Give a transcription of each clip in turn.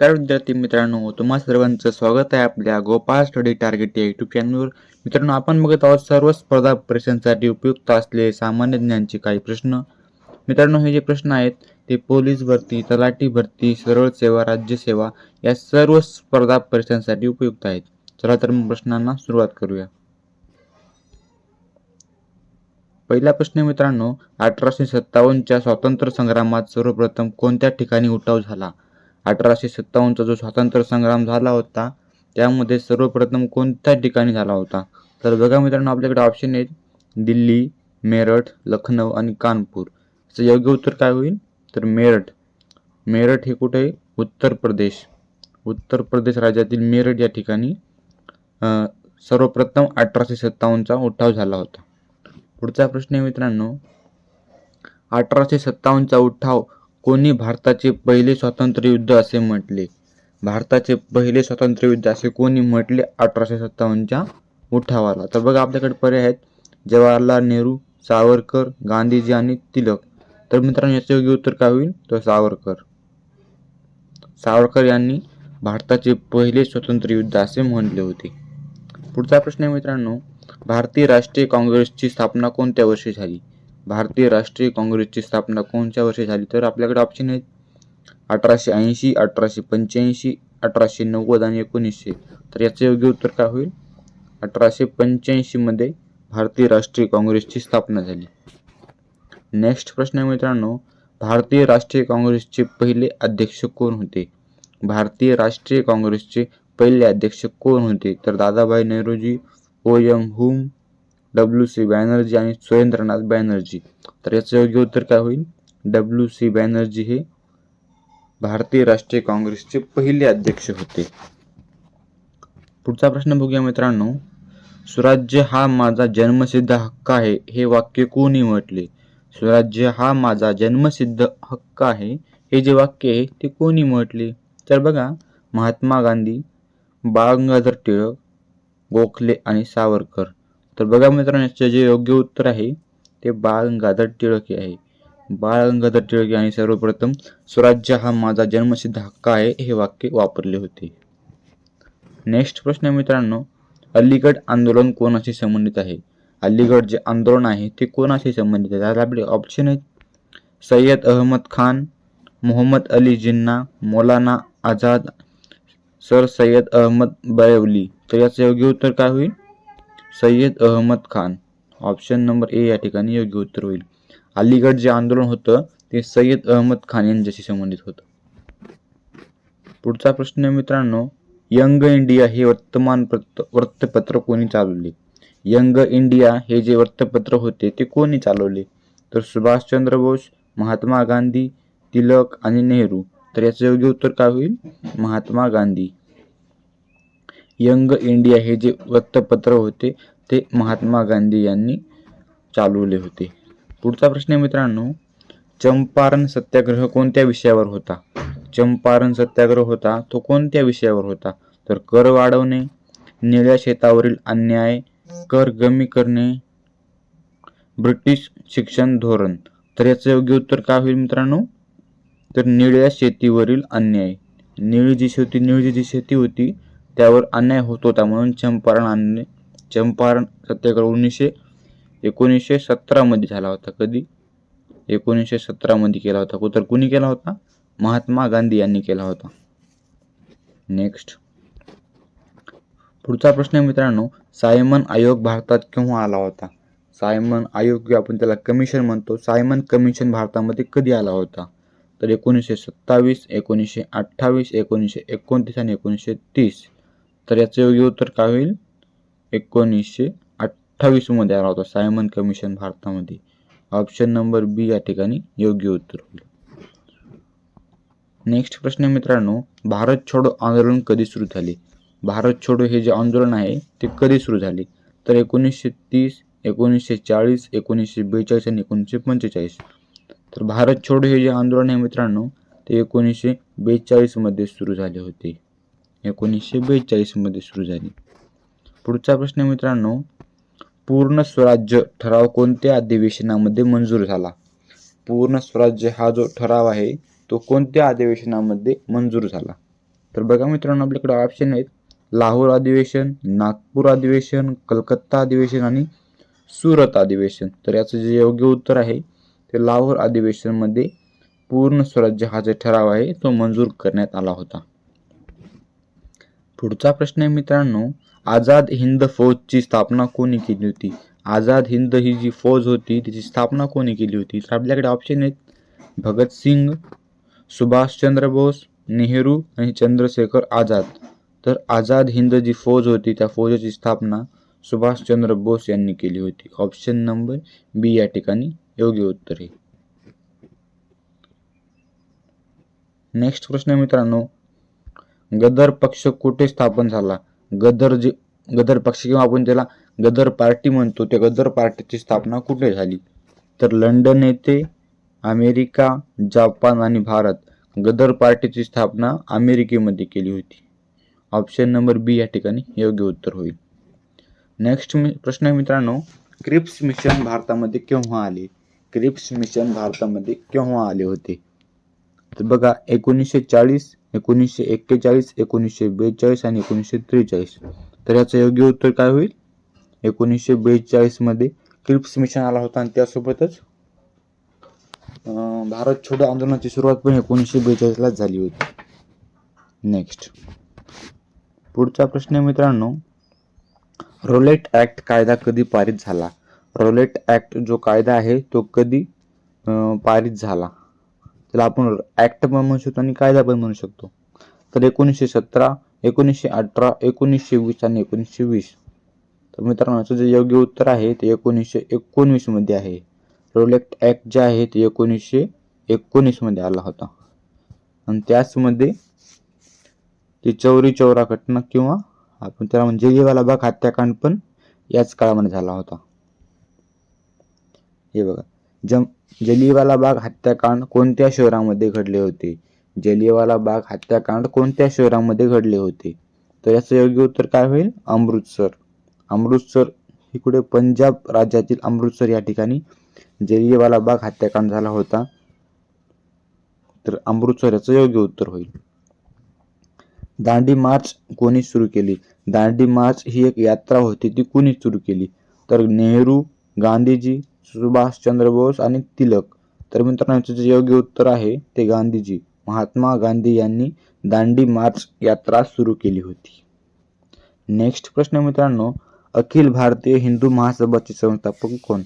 कारण विद्यार्थी मित्रांनो तुम्हा सर्वांचं स्वागत आहे आपल्या गोपाळ स्टडी टार्गेट या युट्यूब चॅनलवर मित्रांनो आपण बघत आहोत सर्व स्पर्धा परीक्षांसाठी उपयुक्त असलेले सामान्य ज्ञानचे काही प्रश्न. मित्रांनो हे जे प्रश्न आहेत ते पोलीस भरती तलाठी भरती सरळ सेवा राज्यसेवा या सर्व स्पर्धा परीक्षांसाठी उपयुक्त आहेत. चला तर मग प्रश्नांना सुरुवात करूया. पहिला प्रश्न मित्रांनो अठराशे सत्तावन्नच्या स्वातंत्र्य संग्रामात सर्वप्रथम कोणत्या ठिकाणी उठाव झाला? अठराशे सत्तावन्नचा जो स्वातंत्र्य संग्राम झाला होता त्यामध्ये सर्वप्रथम कोणत्या ठिकाणी झाला होता? तर बघा मित्रांनो आपल्याकडे ऑप्शन आहेत. दिल्ली मेरठ लखनौ आणि कानपूर. असं योग्य उत्तर काय होईल? तर मेरठ. मेरठ हे कुठे? उत्तर प्रदेश. उत्तर प्रदेश राज्यातील मेरठ या ठिकाणी सर्वप्रथम अठराशे सत्तावन्नचा उठाव झाला होता. पुढचा प्रश्न आहे मित्रांनो. अठराशे सत्तावन्नचा उठाव कोणी भारताचे पहिले स्वातंत्र्य युद्ध असे म्हटले? भारताचे पहिले स्वातंत्र्ययुद्ध असे कोणी म्हटले? अठराशे सत्तावन्नच्या उठावाला. तर बघा आपल्याकडे पर्याय आहेत. जवाहरलाल नेहरू सावरकर गांधीजी आणि तिलक. तर मित्रांनो याचे योग्य उत्तर काय होईल? तर सावरकर. सावरकर यांनी भारताचे पहिले स्वतंत्र युद्ध असे म्हणले होते. पुढचा प्रश्न आहे मित्रांनो भारतीय राष्ट्रीय काँग्रेसची स्थापना कोणत्या वर्षी झाली? भारतीय राष्ट्रीय काँग्रेसची स्थापना कोणत्या वर्षी झाली? तर आपल्याकडे ऑप्शन आहेत. अठराशे ऐंशी अठराशे पंच्याऐंशी अठराशे नव्वद आणि एकोणीसशे. तर याचं योग्य उत्तर काय होईल? अठराशे पंच्याऐंशीमध्ये भारतीय राष्ट्रीय काँग्रेसची स्थापना झाली. नेक्स्ट प्रश्न आहे मित्रांनो भारतीय राष्ट्रीय काँग्रेसचे पहिले अध्यक्ष कोण होते? भारतीय राष्ट्रीय काँग्रेसचे पहिले अध्यक्ष कोण होते? तर Dadabhai Nehruji O M Hume W C Banerjee आणि सुरेंद्रनाथ बॅनर्जी. तर याचं योग्य उत्तर काय होईल? डब्ल्यू सी बॅनर्जी हे भारतीय राष्ट्रीय काँग्रेसचे पहिले अध्यक्ष होते. पुढचा प्रश्न बघूया मित्रांनो. स्वराज्य हा माझा जन्मसिद्ध हक्क आहे हे वाक्य कोणी म्हटले? स्वराज्य हा माझा जन्मसिद्ध हक्क आहे हे जे वाक्य आहे ते कोणी म्हटले? तर बघा महात्मा गांधी बाळ गंगाधर टिळक गोखले आणि सावरकर. तर बघा मित्रांनो याचे जे योग्य उत्तर आहे ते बाळ गंगाधर टिळक आहे. बाळ गंगाधर टिळक यांनी सर्वप्रथम स्वराज्य हा माझा जन्मसिद्ध हक्क आहे हे वाक्य वापरले होते. नेक्स्ट प्रश्न मित्रांनो अलीगड आंदोलन कोणाशी संबंधित आहे? अलीगड जे आंदोलन आहे ते कोणाशी संबंधित आहे? त्याला आपले ऑप्शन आहेत. सय्यद अहमद खान मोहम्मद अली जिन्ना मौलाना आझाद सर सय्यद अहमद बरेवली. तर याचं योग्य उत्तर काय होईल? Syed Ahmad Khan. Option number A या ठिकाणी योग्य उत्तर होईल. अलीगड जे आंदोलन होतं ते सय्यद अहमद खान यांच्याशी संबंधित होतं. पुढचा प्रश्न मित्रांनो यंग इंडिया हे वर्तमान वृत्तपत्र कोणी चालवले? यंग इंडिया हे जे वृत्तपत्र होते ते कोणी चालवले? तर सुभाषचंद्र बोस महात्मा गांधी तिलक आणि नेहरू. तर याचं योग्य उत्तर काय होईल? महात्मा गांधी. यंग इंडिया हे जे वृत्तपत्र होते ते महात्मा गांधी यांनी चालवले होते. पुढचा प्रश्न आहे मित्रांनो चंपारण सत्याग्रह कोणत्या विषयावर होता? चंपारण सत्याग्रह होता तो कोणत्या विषयावर होता? तर कर वाढवणे निळ्या शेतावरील अन्याय कर कमी करणे ब्रिटिश शिक्षण धोरण. तर याचं योग्य उत्तर काय होईल मित्रांनो? तर निळ्या शेतीवरील अन्याय. निळी जी शेती निळी जी शेती होती त्यावर अन्याय होत होता म्हणून चंपारण आणणे चंपारण सत्याग्रह उन्नीसशे एकोणीसशे सतरामध्ये झाला होता. कधी? एकोणीसशे सतरामध्ये केला होता. तर कुणी केला होता? महात्मा गांधी यांनी केला होता. नेक्स्ट पुढचा प्रश्न आहे मित्रांनो सायमन आयोग भारतात केव्हा आला होता? सायमन आयोग आपण त्याला कमिशन म्हणतो सायमन कमिशन भारतामध्ये कधी आला होता? तर एकोणीसशे सत्तावीस एकोणीसशे अठ्ठावीस एकोणीसशे एकोणतीस आणि एकोणीसशे तीस. तर याचं योग्य उत्तर काय होईल? एकोणीसशे अठ्ठावीसमध्ये आला होता सायमन कमिशन भारतामध्ये. ऑप्शन नंबर बी या ठिकाणी योग्य उत्तर होईल. नेक्स्ट प्रश्न आहे मित्रांनो भारत छोडो आंदोलन कधी सुरू झाले? भारत छोडो हे जे आंदोलन आहे ते कधी सुरू झाले? तर एकोणीसशे तीस एकोणीसशे चाळीस एकोणीसशे बेचाळीस आणि एकोणीसशे पंचेचाळीस. तर भारत छोडो हे जे आंदोलन आहे मित्रांनो ते एकोणीसशे बेचाळीसमध्ये सुरू झाले होते. एकोणीसशे बेचाळीसमध्ये सुरू झाली. पुढचा प्रश्न मित्रांनो पूर्ण स्वराज्य ठराव कोणत्या अधिवेशनामध्ये मंजूर झाला? पूर्ण स्वराज्य हा जो ठराव आहे तो कोणत्या अधिवेशनामध्ये मंजूर झाला? तर बघा मित्रांनो आपल्याकडे ऑप्शन आहेत. लाहोर अधिवेशन नागपूर अधिवेशन कलकत्ता अधिवेशन आणि सुरत अधिवेशन. तर याचं जे योग्य उत्तर आहे ते लाहोर अधिवेशनमध्ये पूर्ण स्वराज्य हा जो ठराव आहे तो मंजूर करण्यात आला होता. पुढचा प्रश्न आहे मित्रांनो आझाद हिंद फौजची स्थापना कोणी केली होती? आझाद हिंद ही जी फौज होती तिची स्थापना कोणी केली होती? तर आपल्याकडे ऑप्शन आहेत भगतसिंग सुभाषचंद्र बोस नेहरू आणि चंद्रशेखर आझाद. तर आझाद हिंद जी फौज होती त्या फौजेची स्थापना सुभाषचंद्र बोस यांनी केली होती. ऑप्शन नंबर बी या ठिकाणी योग्य उत्तर आहे. नेक्स्ट प्रश्न मित्रांनो गदर पक्ष कुठे स्थापन झाला? गदर जे गदर पक्ष किंवा आपण त्याला गदर पार्टी म्हणतो त्या गदर पार्टीची स्थापना कुठे झाली? तर लंडन येथे अमेरिका जपान आणि भारत गदर पार्टीची स्थापना अमेरिकेमध्ये केली होती. ऑप्शन नंबर बी या ठिकाणी योग्य उत्तर होईल. नेक्स्ट मी प्रश्न आहे मित्रांनो क्रिप्स मिशन भारतामध्ये केव्हा आले? क्रिप्स मिशन भारतामध्ये केव्हा आले होते? तर बघा एकोणीसशे चाळीस एकोणीसशे एक्केचाळीस एकोणीसशे बेचाळीस आणि एकोणीसशे त्रेचाळीस. तर याचं योग्य उत्तर काय होईल? एकोणीसशे बेचाळीसमध्ये क्रिप्स मिशन आला होता आणि त्यासोबतच भारत छोडो आंदोलनाची सुरुवात पण एकोणीसशे बेचाळीसलाच झाली होती. नेक्स्ट पुढचा प्रश्न आहे मित्रांनो रोलेट ॲक्ट कायदा कधी पारित झाला? रोलेट ॲक्ट जो कायदा आहे तो कधी पारित झाला? त्याला आपण ॲक्ट पण म्हणू शकतो आणि कायदा पण म्हणू शकतो. तर एकोणीसशे सतरा एकोणीसशे अठरा एकोणीसशे वीस आणि एकोणीसशे वीस. तर मित्रांनो याचं जे योग्य उत्तर आहे ते एकोणीसशे एकोणवीसमध्ये आहे. रोलेक्ट ॲक्ट जे आहे ते एकोणीसशे एकोणीसमध्ये आला होता. आणि त्याचमध्ये ती चौरी चौरा घटना किंवा आपण त्याला म्हणजे जेवाला बाग हत्याकांड पण याच काळामध्ये झाला होता. हे बघा. जम जलियावाला बाग हत्याकांड कोणत्या शहरामध्ये घडले होते? जलियावाला बाग हत्याकांड कोणत्या शहरामध्ये घडले होते? तर याचं योग्य उत्तर काय होईल? अमृतसर. अमृतसर इकडे पंजाब राज्यातील अमृतसर या ठिकाणी जलियावाला बाग हत्याकांड झाला होता. तर अमृतसर याचं योग्य उत्तर होईल. दांडी मार्च कोणी सुरू केली? दांडी मार्च ही एक यात्रा होती ती कोणी सुरू केली? तर नेहरू गांधीजी सुभाषचंद्र बोस आणि तिलक. तर मित्रांनो याचं जे योग्य उत्तर आहे ते गांधीजी. महात्मा गांधी यांनी दांडी मार्च यात्रा सुरू केली होती. नेक्स्ट प्रश्न मित्रांनो अखिल भारतीय हिंदू महासभाचे संस्थापक कोण?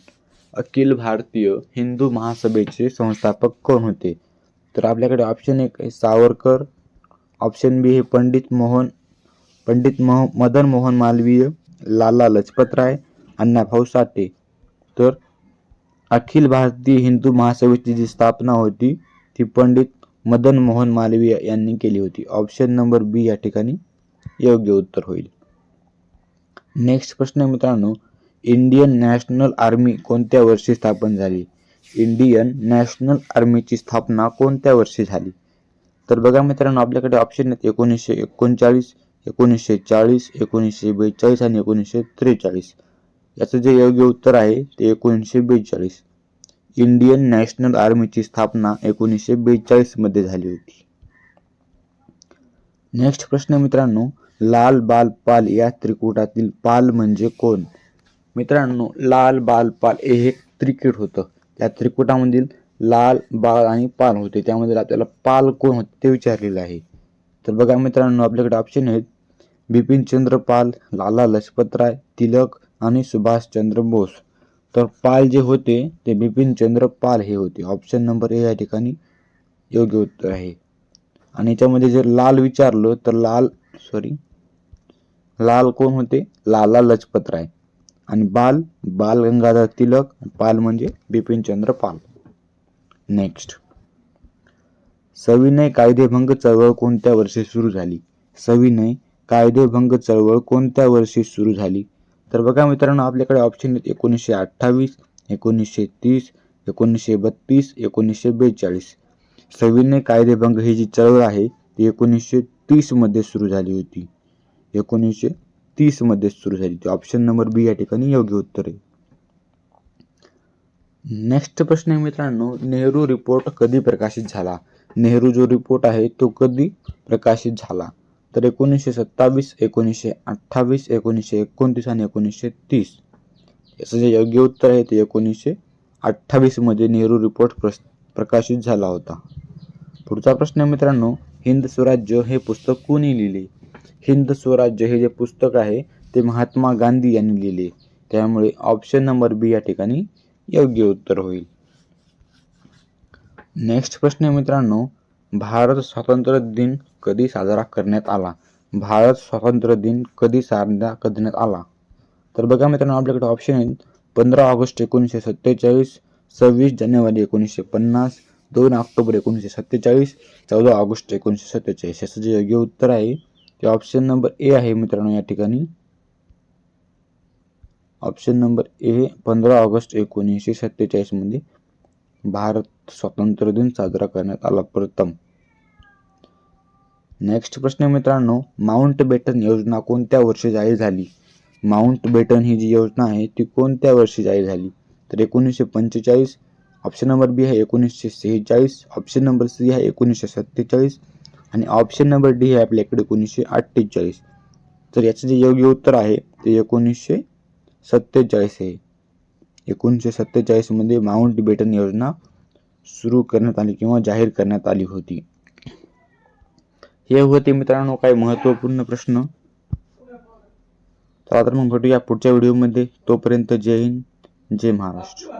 अखिल भारतीय हिंदू महासभेचे संस्थापक कोण होते? तर आपल्याकडे ऑप्शन एक आहे सावरकर ऑप्शन बी हे पंडित मोहन पंडित मोह मदन मोहन मालवीय लाला लजपतराय अण्णाभाऊ साठे. तर अखिल भारतीय हिंदू महासभेची जी स्थापना होती ती पंडित मदन मोहन मालवीय यांनी केली होती. ऑप्शन नंबर बी या ठिकाणी योग्य उत्तर होईल. नेक्स्ट प्रश्न आहे मित्रांनो इंडियन नॅशनल आर्मी कोणत्या वर्षी स्थापन झाली? इंडियन नॅशनल आर्मीची स्थापना कोणत्या वर्षी झाली? तर बघा मित्रांनो आपल्याकडे ऑप्शन आहेत एकोणीसशे एकोणचाळीस एकोणीसशे चाळीस एकोणीसशे बेचाळीस आणि एकोणीसशे त्रेचाळीस. याचं जे योग्य उत्तर आहे ते एकोणीसशे बेचाळीस. इंडियन नॅशनल आर्मीची स्थापना एकोणीसशे बेचाळीसमध्ये झाली होती. नेक्स्ट प्रश्न मित्रांनो लाल बाल पाल या त्रिकुटातील पाल म्हणजे कोण? मित्रांनो लाल बाल पाल हे एक होतं. त्या त्रिकुटामधील लाल बाळ आणि पाल होते. त्यामध्ये आपल्याला पाल कोण होते ते विचारलेलं आहे. तर बघा मित्रांनो आपल्याकडे ऑप्शन आहेत. बिपिन चंद्र पाल लाला लजपतराय तिलक आणि सुभाषचंद्र बोस. तर पाल जे होते ते बिपिनचंद्र पाल हे होते. ऑप्शन नंबर ए या ठिकाणी योग्य उत्तर आहे. आणि याच्यामध्ये जर लाल विचारलं तर लाल सॉरी लाल कोण होते? लाला लजपतराय आणि बाल बाल गंगाधर तिलक पाल म्हणजे बिपिनचंद्र पाल. नेक्स्ट सविनय कायदेभंग चळवळ कोणत्या वर्षी सुरू झाली? सविनय कायदेभंग चळवळ कोणत्या वर्षी सुरू झाली? तर बघा मित्रांनो आपल्याकडे ऑप्शन आहेत एकोणीसशे अठ्ठावीस एकोणीसशे तीस एकोणीसशे बत्तीस एकोणीसशे बेचाळीस. सविनय कायदेभंग ही जी चळवळ आहे ती एकोणीसशे तीसमध्ये सुरू झाली होती. एकोणीसशे तीसमध्ये सुरू झाली होती. ऑप्शन नंबर बी या ठिकाणी योग्य उत्तर आहे. नेक्स्ट प्रश्न आहे मित्रांनो नेहरू रिपोर्ट कधी प्रकाशित झाला? नेहरू जो रिपोर्ट आहे तो कधी प्रकाशित झाला? तर एकोणीसशे सत्तावीस एकोणीसशे अठ्ठावीस एकोणीसशे एकोणतीस आणि एकोणीसशे तीस. याचं जे योग्य उत्तर आहे ते एकोणीसशे अठ्ठावीसमध्ये नेहरू रिपोर्ट प्रस प्रकाशित झाला होता. पुढचा प्रश्न आहे मित्रांनो हिंद स्वराज्य हे पुस्तक कोणी लिहिले? हिंद स्वराज्य हे जे पुस्तक आहे ते महात्मा गांधी यांनी लिहिले. त्यामुळे ऑप्शन नंबर बी या ठिकाणी योग्य उत्तर होईल. नेक्स्ट प्रश्न आहे मित्रांनो भारत स्वातंत्र्य दिन कधी साजरा करण्यात आला? भारत स्वातंत्र्य दिन कधी साजरा करण्यात आला? तर बघा मित्रांनो आपल्याकडे ऑप्शन आहेत पंधरा ऑगस्ट एकोणीसशे सत्तेचाळीस सव्वीस जानेवारी एकोणीसशे पन्नास दोन ऑक्टोबर एकोणीसशे सत्तेचाळीस चौदा ऑगस्ट एकोणीसशे सत्तेचाळीस. याचं जे योग्य उत्तर आहे ते ऑप्शन नंबर ए आहे मित्रांनो या ठिकाणी. ऑप्शन नंबर ए पंधरा ऑगस्ट एकोणीसशे सत्तेचाळीसमध्ये भारत स्वातंत्र्य दिन साजरा करण्यात आला. प्रथम नेक्स्ट प्रश्न मित्रांनो माउंट बेटन योजना कोणत्या वर्षी जाहीर झाली? माउंट बेटन ही जी योजना आहे ती कोणत्या वर्षी जाहीर झाली? तर एकोणीसशे पंचेचाळीस ऑप्शन नंबर बी आहे एकोणीसशे सेहेचाळीस ऑप्शन नंबर सी आहे एकोणीसशे सत्तेचाळीस आणि ऑप्शन नंबर डी आहे आपल्याकडे एकोणीसशे अठ्ठेचाळीस. तर याचं जे योग्य उत्तर आहे ते एकोणीसशे सत्तेचाळीस आहे. एकोणीसशे सत्तेचाळीसमध्ये माउंट बेटन योजना सुरू करण्यात आली किंवा जाहीर करण्यात आली होती. हे होते मित्रांनो काही महत्त्वपूर्ण प्रश्न. चला तर मग भेटूया पुढच्या व्हिडिओमध्ये. तोपर्यंत जय हिंद जय महाराष्ट्र.